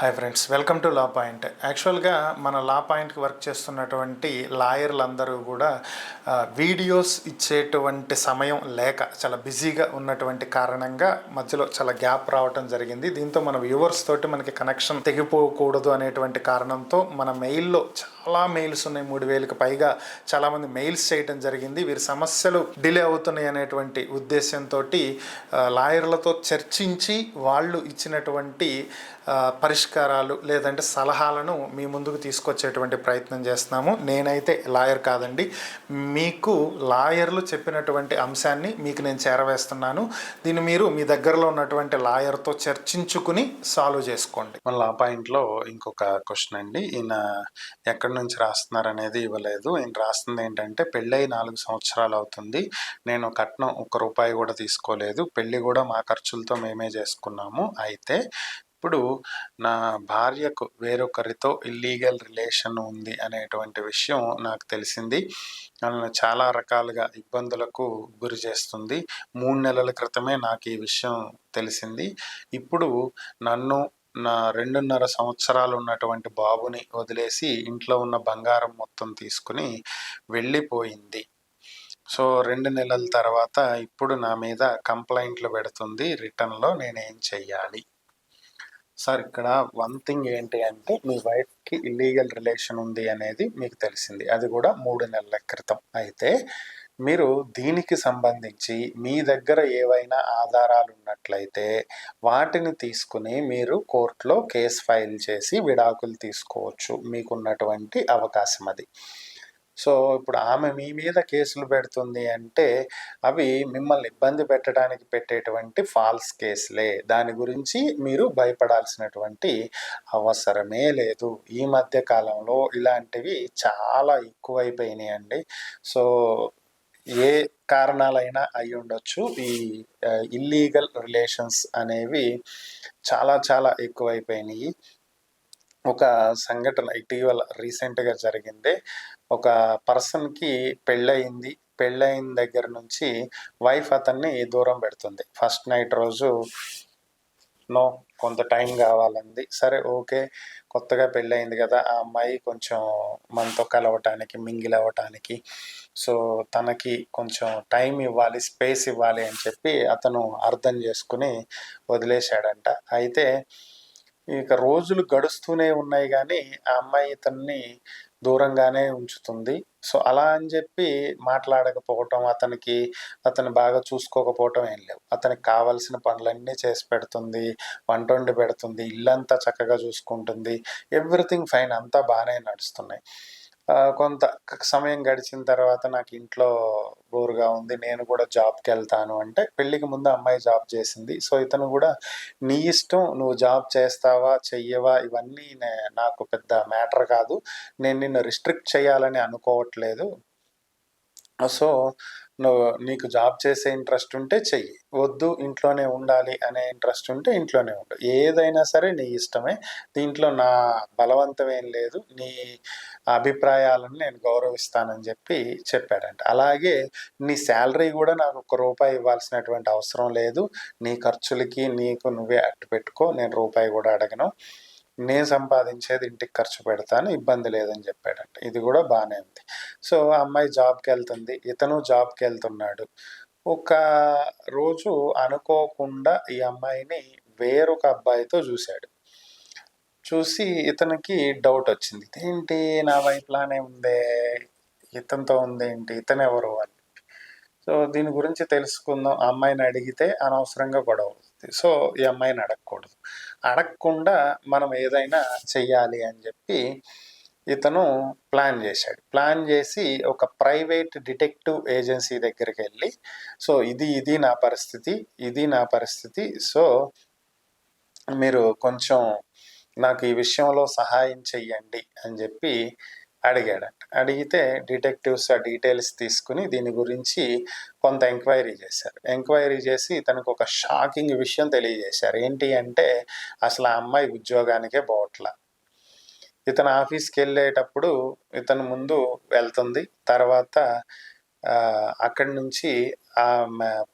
Hi friends welcome to law point యాక్చువల్గా మన లా పాయింట్కి వర్క్ చేస్తున్నటువంటి లాయర్లందరూ కూడా వీడియోస్ ఇచ్చేటువంటి సమయం లేక చాలా బిజీగా ఉన్నటువంటి కారణంగా మధ్యలో చాలా గ్యాప్ రావటం జరిగింది. దీంతో మన వ్యూవర్స్ తోటి మనకి కనెక్షన్ తెగిపోకూడదు అనేటువంటి కారణంతో మన మెయిల్లో చాలా మెయిల్స్ ఉన్నాయి. మూడు వేలకు పైగా చాలామంది మెయిల్స్ చేయటం జరిగింది. వీరి సమస్యలు డిలే అవుతున్నాయి అనేటువంటి ఉద్దేశంతో లాయర్లతో చర్చించి వాళ్ళు ఇచ్చినటువంటి పరిష్కారాలు లేదంటే సలహాలను మీ ముందుకు తీసుకొచ్చేటువంటి ప్రయత్నం చేస్తున్నాము. నేనైతే లాయర్ కాదండి. మీకు లాయర్లు చెప్పినటువంటి అంశాన్ని మీకు నేను చేరవేస్తున్నాను. దీన్ని మీరు మీ దగ్గరలో ఉన్నటువంటి లాయర్తో చర్చించుకుని సాల్వ్ చేసుకోండి. మళ్ళీ ఆ పాయింట్లో ఇంకొక క్వశ్చన్ అండి. ఈయన ఎక్కడి నుంచి రాస్తున్నారు అనేది ఇవ్వలేదు. ఈయన రాస్తుంది ఏంటంటే పెళ్ళై నాలుగు సంవత్సరాలు అవుతుంది. నేను కట్నం ఒక్క రూపాయి కూడా తీసుకోలేదు. పెళ్ళి కూడా మా ఖర్చులతో మేమే చేసుకున్నాము. అయితే ఇప్పుడు నా భార్యకు వేరొకరితో ఇల్లీగల్ రిలేషన్ ఉంది అనేటువంటి విషయం నాకు తెలిసింది. నన్ను చాలా రకాలుగా ఇబ్బందులకు గురి చేస్తుంది. మూడు నెలల క్రితమే నాకు ఈ విషయం తెలిసింది. ఇప్పుడు నన్ను నా రెండున్నర సంవత్సరాలు ఉన్నటువంటి బాబుని వదిలేసి ఇంట్లో ఉన్న బంగారం మొత్తం తీసుకుని వెళ్ళిపోయింది. సో రెండు నెలల తర్వాత ఇప్పుడు నా మీద కంప్లైంట్లు పెడుతుంది. రిటర్న్లో నేనేం చెయ్యాలి? సార్ ఇక్కడ వన్ థింగ్ ఏంటి అంటే మీ వైఫ్కి ఇల్లీగల్ రిలేషన్ ఉంది అనేది మీకు తెలిసింది. అది కూడా మూడు నెలల క్రితం. అయితే మీరు దీనికి సంబంధించి మీ దగ్గర ఏవైనా ఆధారాలు ఉన్నట్లయితే వాటిని తీసుకుని మీరు కోర్టులో కేసు ఫైల్ చేసి విడాకులు తీసుకోవచ్చు. మీకున్నటువంటి అవకాశం అది. సో ఇప్పుడు ఆమె మీ మీద కేసులు పెడుతుంది అంటే అవి మిమ్మల్ని ఇబ్బంది పెట్టడానికి పెట్టేటువంటి ఫాల్స్ కేసులే. దాని గురించి మీరు భయపడాల్సినటువంటి అవసరమే లేదు. ఈ మధ్య కాలంలో ఇలాంటివి చాలా ఎక్కువైపోయినాయి అండి సో ఏ కారణాలైనా అయి ఉండొచ్చు. ఈ ఇల్లీగల్ రిలేషన్స్ అనేవి చాలా చాలా ఎక్కువైపోయినాయి. ఒక సంఘటన ఇటీవల రీసెంట్గా జరిగింది. ఒక పర్సన్కి పెళ్ళయింది. పెళ్ళయిన దగ్గర నుంచి వైఫ్ అతన్ని దూరం పెడుతుంది. ఫస్ట్ నైట్ రోజు నో కొంత టైం కావాలంది. సరే ఓకే కొత్తగా పెళ్ళయింది కదా ఆ అమ్మాయి కొంచెం మనతో కలవటానికి మింగిల్ అవ్వటానికి సో తనకి కొంచెం టైం ఇవ్వాలి స్పేస్ ఇవ్వాలి అని చెప్పి అతను అర్థం చేసుకుని వదిలేశాడంట. అయితే ఇక రోజులు గడుస్తూనే ఉన్నాయి కానీ ఆ అమ్మాయి ఇతన్ని దూరంగానే ఉంచుతుంది. సో అలా అని చెప్పి మాట్లాడకపోవటం అతనికి అతను బాగా చూసుకోకపోవటం ఏం లేవు. అతనికి కావాల్సిన పనులన్నీ చేసి పెడుతుంది వంట వండి పెడుతుంది ఇల్లంతా చక్కగా చూసుకుంటుంది. ఎవ్రీథింగ్ ఫైన్ అంతా బాగానే నడుస్తున్నాయి. కొంత సమయం గడిచిన తర్వాత నాకు ఇంట్లో బోరుగా ఉంది నేను కూడా జాబ్కి వెళ్తాను అంటే పెళ్ళికి ముందు అమ్మాయి జాబ్ చేసింది. సో ఇతను కూడా నీ ఇష్టం నువ్వు జాబ్ చేస్తావా చెయ్యవా ఇవన్నీ నే- నాకు పెద్ద మ్యాటర్ కాదు. నేను నిన్ను రిస్ట్రిక్ట్ చేయాలని అనుకోవట్లేదు. సో నువ్వు నీకు జాబ్ చేసే ఇంట్రెస్ట్ ఉంటే చెయ్యి. వద్దు ఇంట్లోనే ఉండాలి అనే ఇంట్రెస్ట్ ఉంటే ఇంట్లోనే ఉండు. ఏదైనా సరే నీ ఇష్టమే. దీంట్లో నా బలవంతం ఏం లేదు. నీ అభిప్రాయాలను నేను గౌరవిస్తానని చెప్పి చెప్పాడంట. అలాగే నీ శాలరీ కూడా నాకు ఒక్క రూపాయి ఇవ్వాల్సినటువంటి అవసరం లేదు. నీ ఖర్చులకి నీకు నువ్వే అట్టు పెట్టుకో. నేను రూపాయి కూడా అడగను. నేను సంపాదించేది ఇంటికి ఖర్చు పెడతాను ఇబ్బంది లేదని చెప్పాడంట. ఇది కూడా బాగానే ఉంది. సో ఆ అమ్మాయి జాబ్కి వెళ్తుంది. ఇతను జాబ్కి వెళ్తున్నాడు. ఒక రోజు అనుకోకుండా ఈ అమ్మాయిని వేరొక అబ్బాయితో చూశాడు. చూసి ఇతనికి డౌట్ వచ్చింది. ఇదేంటి నా వైపులానే ఉందే? ఇతనితో ఉందేంటి ఇతను ఎవరు? అని. సో దీని గురించి తెలుసుకుందాం. ఆ అమ్మాయిని అడిగితే అనవసరంగా గొడవ అవుతుంది. సో ఈ అమ్మాయిని అడగకూడదు. అడగకుండా మనం ఏదైనా చెయ్యాలి అని చెప్పి ఇతను ప్లాన్ చేశాడు. ప్లాన్ చేసి ఒక ప్రైవేట్ డిటెక్టివ్ ఏజెన్సీ దగ్గరికి వెళ్ళి సో ఇది ఇది నా పరిస్థితి ఇది నా పరిస్థితి సో మీరు కొంచెం నాకు ఈ విషయంలో సహాయం చెయ్యండి అని చెప్పి అడిగాడట. అడిగితే డిటెక్టివ్స్ ఆ డీటెయిల్స్ తీసుకుని దీని గురించి కొంత ఎంక్వైరీ చేశారు. ఎంక్వైరీ చేసి తనకు ఒక షాకింగ్ విషయం తెలియజేశారు. ఏంటి అంటే అసలు ఆ అమ్మాయి ఉద్యోగానికే పోవట్లా ఇతను ఆఫీస్కి వెళ్ళేటప్పుడు ఇతను ముందు వెళ్తుంది. తర్వాత అక్కడి నుంచి ఆ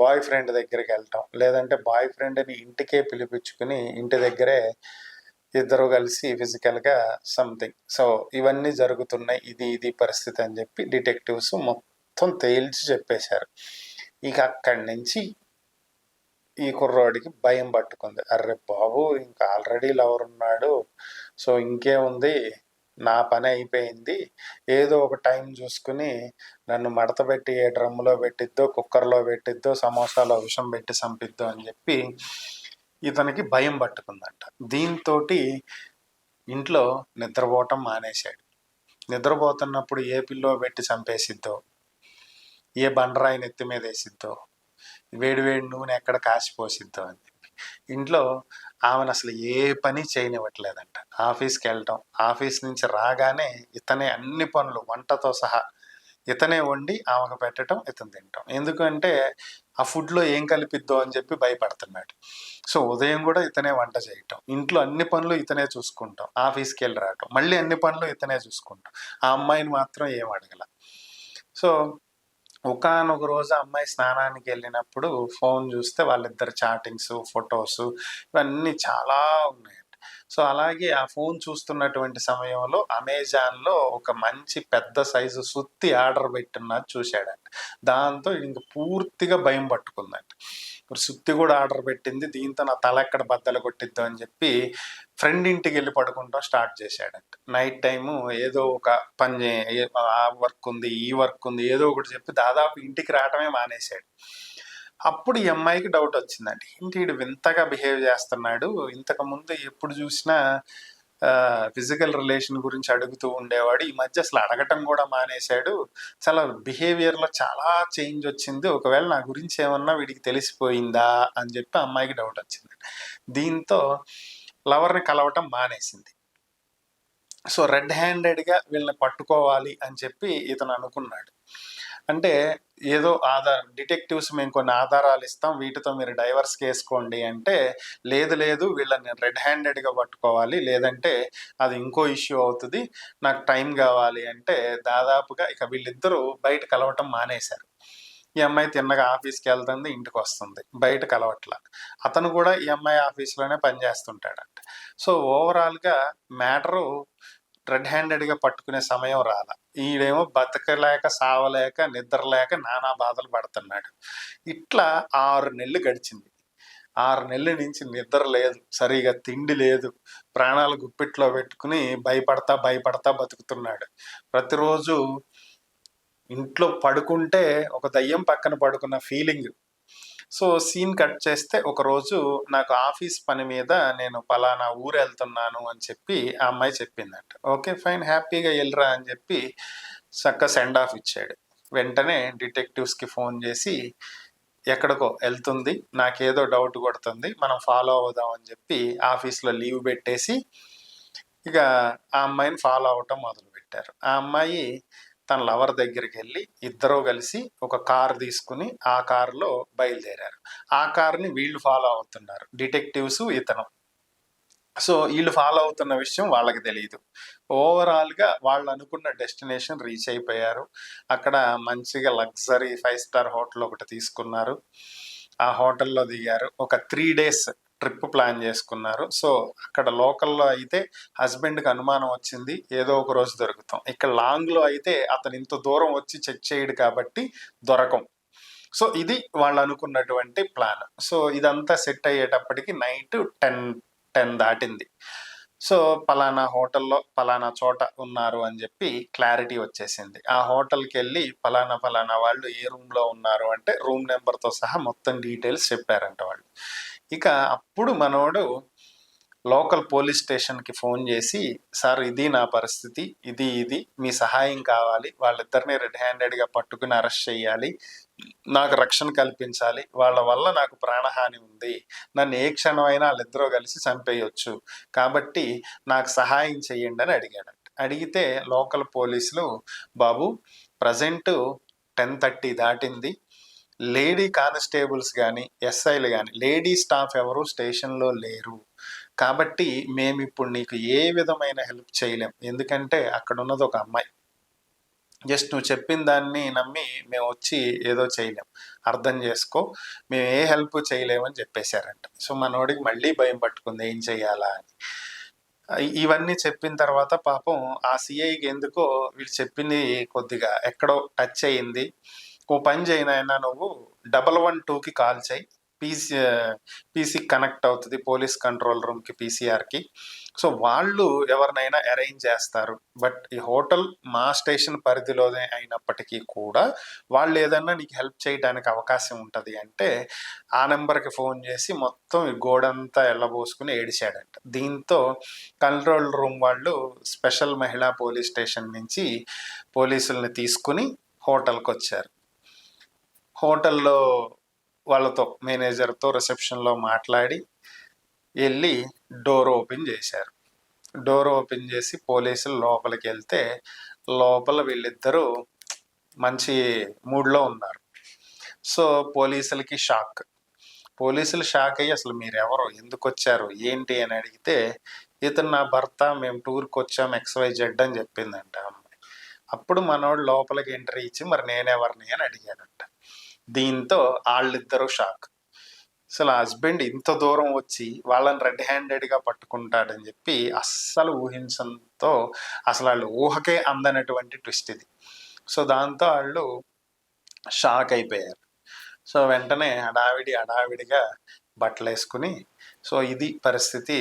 బాయ్ ఫ్రెండ్ దగ్గరికి వెళ్ళటం లేదంటే బాయ్ ఫ్రెండ్ని ఇంటికే పిలిపించుకుని ఇంటి దగ్గరే ఇద్దరు కలిసి ఫిజికల్గా సంథింగ్. సో ఇవన్నీ జరుగుతున్నాయి ఇది ఇది పరిస్థితి అని చెప్పి డిటెక్టివ్స్ మొత్తం తేల్చి చెప్పేశారు. ఇక అక్కడి నుంచి ఈ కుర్రోడికి భయం పట్టుకుంది. అర్రే బాబు ఇంకా ఆల్రెడీ లవర్ ఉన్నాడు. సో ఇంకేముంది? నా పని అయిపోయింది. ఏదో ఒక టైం చూసుకుని నన్ను మడత పెట్టి ఏ డ్రమ్ములో పెట్టిద్దో కుక్కర్లో పెట్టిద్దో సమోసాలో విషం పెట్టి చంపిద్దో అని చెప్పి ఇతనికి భయం పట్టుకుందంట. దీంతో ఇంట్లో నిద్రపోవటం మానేశాడు. నిద్రపోతున్నప్పుడు ఏ పిల్లో పెట్టి చంపేసిద్దో? ఏ బండరాయి నెత్తి మీద వేసిద్దో? వేడి వేడి నూనె ఎక్కడ కాసిపోసిద్దో అని చెప్పి. ఇంట్లో ఆమెను అసలు ఏ పని చేయనివ్వట్లేదంట. ఆఫీస్కి వెళ్ళటం ఆఫీస్ నుంచి రాగానే ఇతనే అన్ని పనులు వంటతో సహా ఇతనే వండి ఆమెకు పెట్టడం ఇతను తింటాం ఎందుకంటే ఆ ఫుడ్లో ఏం కలిపిద్దో అని చెప్పి భయపడుతున్నాడు. సో ఉదయం కూడా ఇతనే వంట చేయటం. ఇంట్లో అన్ని పనులు ఇతనే చూసుకుంటాం. ఆఫీస్కి వెళ్ళి రావటం. మళ్ళీ అన్ని పనులు ఇతనే చూసుకుంటాం. ఆ అమ్మాయిని మాత్రం ఏం అడగల. సో ఒకనొక రోజు అమ్మాయి స్నానానికి వెళ్ళినప్పుడు ఫోన్ చూస్తే వాళ్ళిద్దరు చాటింగ్స్ ఫొటోస్ ఇవన్నీ చాలా ఉన్నాయి. సో అలాగే ఆ ఫోన్ చూస్తున్నటువంటి సమయంలో అమెజాన్లో ఒక మంచి పెద్ద సైజు సుత్తి ఆర్డర్ పెట్టున్నది చూశాడంట. దాంతో ఇంక పూర్తిగా భయం పట్టుకుందంట. ఇప్పుడు సుత్తి కూడా ఆర్డర్ పెట్టింది దీంతో నా తల ఎక్కడ బద్దలు కొట్టిద్దు అని చెప్పి ఫ్రెండ్ ఇంటికి వెళ్ళి పడుకుంటాం స్టార్ట్ చేశాడంట. నైట్ టైము ఏదో ఒక పని ఆ వర్క్ ఉంది ఈ వర్క్ ఉంది ఏదో ఒకటి చెప్పి దాదాపు ఇంటికి రావటమే మానేశాడు. అప్పుడు ఈ అమ్మాయికి డౌట్ వచ్చిందండి. ఏంటి వీడు వింతగా బిహేవ్ చేస్తున్నాడు? ఇంతకు ముందు ఎప్పుడు చూసినా ఫిజికల్ రిలేషన్ గురించి అడుగుతూ ఉండేవాడు. ఈ మధ్య అసలు అడగటం కూడా మానేశాడు. చాలా బిహేవియర్లో చాలా చేంజ్ వచ్చింది. ఒకవేళ నా గురించి ఏమన్నా వీడికి తెలిసిపోయిందా అని చెప్పి అమ్మాయికి డౌట్ వచ్చింది. దీంతో లవర్ని కలవటం మానేసింది. సో రెడ్ హ్యాండెడ్గా వీళ్ళని పట్టుకోవాలి అని చెప్పి ఇతను అనుకున్నాడు. అంటే ఏదో ఆధార్ డిటెక్టివ్స్ మేము కొన్ని ఆధారాలు ఇస్తాం వీటితో మీరు డైవర్స్ వేసుకోండి అంటే లేదు లేదు వీళ్ళని రెడ్ హ్యాండెడ్గా పట్టుకోవాలి లేదంటే అది ఇంకో ఇష్యూ అవుతుంది నాకు టైం కావాలి అంటే దాదాపుగా ఇక వీళ్ళిద్దరూ బయట కలవటం మానేశారు. ఈ అమ్మాయి తిన్నగా ఆఫీస్కి వెళ్తుంది ఇంటికి వస్తుంది బయట కలవట్ల. అతను కూడా ఈ అమ్మాయి ఆఫీస్లోనే పనిచేస్తుంటాడంట. సో ఓవరాల్గా మ్యాటరు రెడ్ హ్యాండెడ్గా పట్టుకునే సమయం రాల. ఈడేమో బతకలేక సావలేక నిద్ర లేక నానా బాధలు పడుతున్నాడు. ఇట్లా ఆరు నెలలు గడిచింది. ఆరు నెలల నుంచి నిద్ర లేదు. సరిగా తిండి లేదు. ప్రాణాలు గుప్పిట్లో పెట్టుకుని భయపడతా భయపడతా బతుకుతున్నాడు. ప్రతిరోజు ఇంట్లో పడుకుంటే ఒక దయ్యం పక్కన పడుకున్న ఫీలింగ్ సో సీన్ కట్ చేస్తే ఒకరోజు నాకు ఆఫీస్ పని మీద నేను పలానా ఊరు వెళ్తున్నాను అని చెప్పి ఆ అమ్మాయి చెప్పిందంట. ఓకే ఫైన్ హ్యాపీగా వెళ్ళరా అని చెప్పి చక్క సెండ్ ఆఫ్ ఇచ్చాడు. వెంటనే డిటెక్టివ్స్కి ఫోన్ చేసి ఎక్కడికో వెళ్తుంది నాకేదో డౌట్ కొడుతుంది మనం ఫాలో అవుదాం అని చెప్పి ఆఫీస్లో లీవ్ పెట్టేసి ఇక ఆ అమ్మాయిని ఫాలో అవటం మొదలుపెట్టారు. ఆ అమ్మాయి తన లవర్ దగ్గరికి వెళ్ళి ఇద్దరూ కలిసి ఒక కార్ తీసుకుని ఆ కారులో బయలుదేరారు. ఆ కార్ని వీళ్ళు ఫాలో అవుతున్నారు. డిటెక్టివ్స్ ఇతను. సో వీళ్ళు ఫాలో అవుతున్న విషయం వాళ్ళకి తెలియదు ఓవరాల్గా వాళ్ళు అనుకున్న డెస్టినేషన్ రీచ్ అయిపోయారు. అక్కడ మంచిగా లగ్జరీ ఫైవ్ స్టార్ హోటల్ ఒకటి తీసుకున్నారు. ఆ హోటల్లో దిగారు. ఒక త్రీ డేస్ ట్రిప్ ప్లాన్ చేసుకున్నారు. సో అక్కడ లోకల్లో అయితే హస్బెండ్కి అనుమానం వచ్చింది. ఏదో ఒక రోజు దొరుకుతాం. ఇక్కడ లాంగ్లో అయితే అతను ఇంత దూరం వచ్చి చెక్ చేయడు కాబట్టి దొరకం. సో ఇది వాళ్ళు అనుకున్నటువంటి ప్లాన్. సో ఇదంతా సెట్ అయ్యేటప్పటికి నైట్ టెన్ టెన్ దాటింది. సో పలానా హోటల్లో పలానా చోట ఉన్నారు అని చెప్పి క్లారిటీ వచ్చేసింది. ఆ హోటల్కి వెళ్ళి పలానా పలానా వాళ్ళు ఏ రూమ్లో ఉన్నారు అంటే రూమ్ నెంబర్తో సహా మొత్తం డీటెయిల్స్ చెప్పారంట వాళ్ళు. ఇక అప్పుడు మనోడు లోకల్ పోలీస్ స్టేషన్కి ఫోన్ చేసి సార్ ఇది నా పరిస్థితి ఇది ఇది మీ సహాయం కావాలి వాళ్ళిద్దరిని రెడ్ హ్యాండెడ్గా పట్టుకుని అరెస్ట్ చేయాలి నాకు రక్షణ కల్పించాలి వాళ్ళ వల్ల నాకు ప్రాణహాని ఉంది నన్ను ఏ క్షణమైనా వాళ్ళిద్దరూ కలిసి చంపేయొచ్చు కాబట్టి నాకు సహాయం చేయండి అని అడిగాడు అడిగితే లోకల్ పోలీసులు బాబు ప్రజెంట్ టెన్ థర్టీ దాటింది లేడీ కానిస్టేబుల్స్ కానీ ఎస్ఐలు కానీ లేడీ స్టాఫ్ ఎవరు స్టేషన్లో లేరు. కాబట్టి మేము ఇప్పుడు నీకు ఏ విధమైన హెల్ప్ చేయలేం. ఎందుకంటే అక్కడ ఉన్నది ఒక అమ్మాయి. జస్ట్ నువ్వు చెప్పిన దాన్ని నమ్మి మేము వచ్చి ఏదో చేయలేం. అర్థం చేసుకో మేము ఏ హెల్ప్ చేయలేమని చెప్పేశారంట. సో మనోడికి మళ్ళీ భయం పట్టుకుంది ఏం చేయాలా అని. ఇవన్నీ చెప్పిన తర్వాత పాపం ఆ సిఐకి ఎందుకో వీళ్ళు చెప్పింది కొద్దిగా ఎక్కడో టచ్ అయ్యింది ఓ పని చేయనైనా నువ్వు. డబల్ వన్ టూకి కాల్ చేయి. పీసీ పీసీ కనెక్ట్ అవుతుంది పోలీస్ కంట్రోల్ రూమ్కి పీసీఆర్కి. సో వాళ్ళు ఎవరినైనా అరేంజ్ చేస్తారు. బట్ ఈ హోటల్ మా స్టేషన్ పరిధిలోనే అయినప్పటికీ కూడా వాళ్ళు ఏదన్నా నీకు హెల్ప్ చేయడానికి అవకాశం ఉంటుంది అంటే ఆ నెంబర్కి ఫోన్ చేసి మొత్తం ఈ గోడంతా ఎల్లబోసుకుని ఏడిచాడంట. దీంతో కంట్రోల్ రూమ్ వాళ్ళు స్పెషల్ మహిళా పోలీస్ స్టేషన్ నుంచి పోలీసుల్ని తీసుకుని హోటల్కి వచ్చారు హోటల్లో వాళ్ళతో మేనేజర్తో రిసెప్షన్లో మాట్లాడి వెళ్ళి డోర్ ఓపెన్ చేశారు. డోర్ ఓపెన్ చేసి పోలీసులు లోపలికి వెళ్తే లోపల వీళ్ళిద్దరూ మంచి మూడ్లో ఉన్నారు. సో పోలీసులకి షాక్. పోలీసులు షాక్ అయ్యి అసలు మీరెవరు? ఎందుకు వచ్చారు ఏంటి అని అడిగితే ఇతను నా భర్త మేము టూర్కి వచ్చాం ఎక్స్వై జెడ్ అని చెప్పిందంట అమ్మాయి. అప్పుడు మనోడు లోపలికి ఎంట్రీ ఇచ్చి మరి నేనెవరిని? అని అడిగాడంట. దీంతో వాళ్ళిద్దరూ షాక్ అసలు హస్బెండ్ ఇంత దూరం వచ్చి వాళ్ళని రెడ్ హ్యాండెడ్గా పట్టుకుంటాడని చెప్పి అస్సలు ఊహించడంతో అసలు వాళ్ళు ఊహకే అందనటువంటి ట్విస్ట్ ఇది. సో దాంతో వాళ్ళు షాక్ అయిపోయారు. సో వెంటనే హడావిడి హడావిడిగా బట్టలు వేసుకుని సో ఇది పరిస్థితి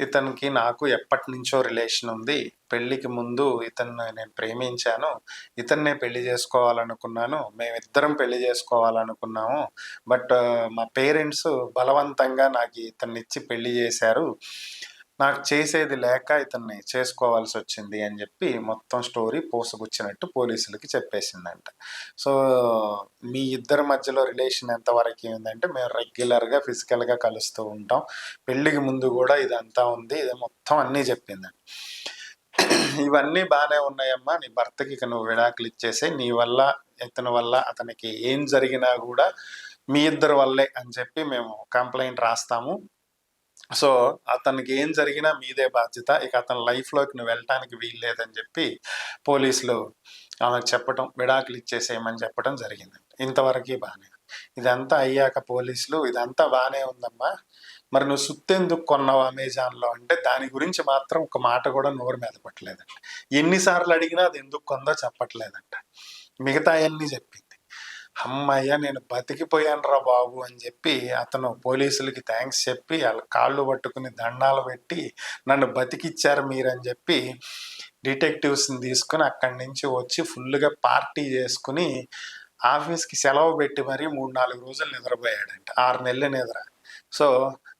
ఇతనికి నాకు ఎప్పటి నుంచో రిలేషన్ ఉంది. పెళ్ళికి ముందు ఇతన్ని నేను ప్రేమించాను. ఇతన్నే పెళ్ళి చేసుకోవాలనుకున్నాను. మేమిద్దరం పెళ్ళి చేసుకోవాలనుకున్నాము. బట్ మా పేరెంట్స్ బలవంతంగా నాకు ఇతన్ని ఇచ్చి పెళ్ళి చేశారు. నాకు చేసేది లేక ఇతన్ని చేసుకోవాల్సి వచ్చింది అని చెప్పి మొత్తం స్టోరీ పోసగుచ్చినట్టు పోలీసులకి చెప్పేసిందంట. సో మీ ఇద్దరి మధ్యలో రిలేషన్ ఎంతవరకు ఏంటంటే మేము రెగ్యులర్గా ఫిజికల్గా కలుస్తూ ఉంటాం. పెళ్ళికి ముందు కూడా ఇదంతా ఉంది. ఇది మొత్తం అన్నీ చెప్పిందండి ఇవన్నీ బాగానే ఉన్నాయమ్మా. నీ భర్తకి ఇక నువ్వు విడాకులు ఇచ్చేసే నీ వల్ల ఇతని వల్ల అతనికి ఏం జరిగినా కూడా మీ ఇద్దరి వల్లే అని చెప్పి మేము కంప్లైంట్ రాస్తాము. సో అతనికి ఏం జరిగినా మీదే బాధ్యత. ఇక అతని లైఫ్లోకి నువ్వు వెళ్ళటానికి వీల్లేదని చెప్పి పోలీసులు ఆమెకు చెప్పటం విడాకులు ఇచ్చేసేయమని చెప్పడం జరిగింది ఇంతవరకు బాగానే. ఇదంతా అయ్యాక పోలీసులు ఇదంతా బాగానే ఉందమ్మా. మరి నువ్వు సుత్తెందుకు కొన్నావు అమెజాన్లో అంటే దాని గురించి మాత్రం ఒక మాట కూడా నోరు మీద పట్టలేదంట ఎన్నిసార్లు అడిగినా అది ఎందుకు కొందో చెప్పట్లేదంట. మిగతా అన్నీ చెప్పింది అమ్మయ్య నేను బతికిపోయాను రా బాబు అని చెప్పి అతను పోలీసులకి థ్యాంక్స్ చెప్పి వాళ్ళ కాళ్ళు పట్టుకుని దండాలు పెట్టి నన్ను బతికిచ్చారు మీరని చెప్పి డిటెక్టివ్స్ని తీసుకుని అక్కడి నుంచి వచ్చి ఫుల్గా పార్టీ చేసుకుని ఆఫీస్కి సెలవు పెట్టి మరీ మూడు నాలుగు రోజులు నిద్రపోయాడంట ఆరు నెలలు నిద్ర. సో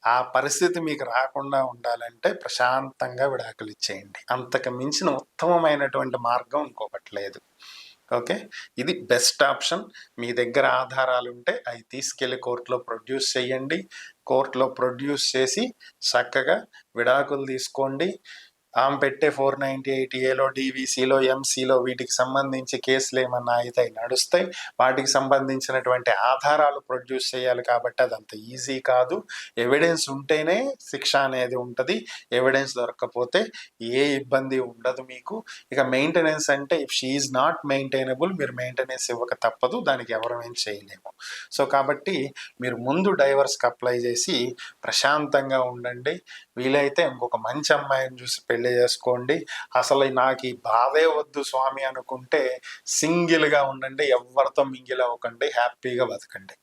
ఆ పరిస్థితి మీకు రాకుండా ఉండాలంటే ప్రశాంతంగా విడాకులు ఇచ్చేయండి. అంతకు మించిన ఉత్తమమైనటువంటి మార్గం ఇంకొకటి లేదు. ఓకే? ఇది బెస్ట్ ఆప్షన్. మీ దగ్గర ఆధారాలు ఉంటే అవి తీసుకెళ్ళి కోర్టులో ప్రొడ్యూస్ చేయండి. కోర్టులో ప్రొడ్యూస్ చేసి చక్కగా విడాకులు తీసుకోండి. ఆమె పెట్టే ఫోర్ నైంటీ ఎయిట్ ఏలో డీవీసీలో ఎంసీలో వీటికి సంబంధించి కేసులు ఏమన్నా అయితే నడుస్తాయి. వాటికి సంబంధించినటువంటి ఆధారాలు ప్రొడ్యూస్ చేయాలి కాబట్టి అది అంత ఈజీ కాదు. ఎవిడెన్స్ ఉంటేనే శిక్ష అనేది ఉంటుంది. ఎవిడెన్స్ దొరకకపోతే ఏ ఇబ్బంది ఉండదు మీకు. ఇక మెయింటెనెన్స్ అంటే ఇఫ్ షీఈ్ నాట్ మెయింటైనబుల్ మీరు మెయింటెనెన్స్ ఇవ్వక తప్పదు. దానికి ఎవరు ఏం చేయలేము. సో కాబట్టి మీరు ముందు డైవర్స్కి అప్లై చేసి ప్రశాంతంగా ఉండండి. వీలైతే ఇంకొక మంచి అమ్మాయిని చూసి పెళ్ళి పెళ్ళి చేసుకోండి అసలు నాకు ఈ బాధే వద్దు స్వామి అనుకుంటే సింగిల్గా ఉండండి ఎవరితో మింగిల్ అవ్వకండి హ్యాపీగా బతకండి.